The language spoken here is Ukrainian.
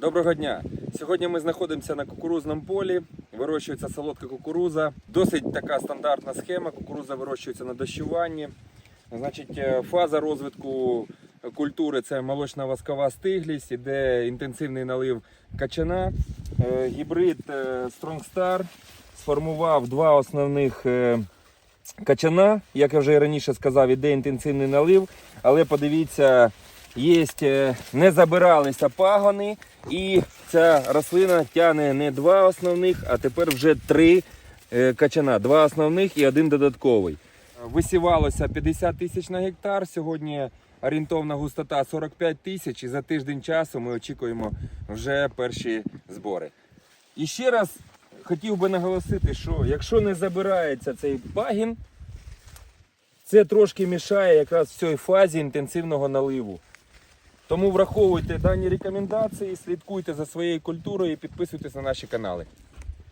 Доброго дня! Сьогодні ми знаходимося на кукурузному полі. Вирощується солодка кукуруза. Досить така стандартна схема. Кукуруза вирощується на дощуванні. Значить, е, фаза розвитку культури це молочна воскова стиглість, іде інтенсивний налив качана. Е, Гібрид е, Strong Star сформував два основних качана. Як я вже раніше сказав, іде інтенсивний налив, але подивіться, є, е, не забиралися пагони, і ця рослина тягне не два основних, а тепер вже три е, качана. Два основних і один додатковий. Висівалося 50 тисяч на гектар. Сьогодні орієнтовна густота 45 тисяч, і за тиждень часу ми очікуємо вже перші збори. І ще раз хотів би наголосити, що якщо не забирається цей пагін, це трошки мішає якраз в цій фазі інтенсивного наливу. Тому враховуйте дані рекомендації, слідкуйте за своєю культурою і підписуйтесь на наші канали.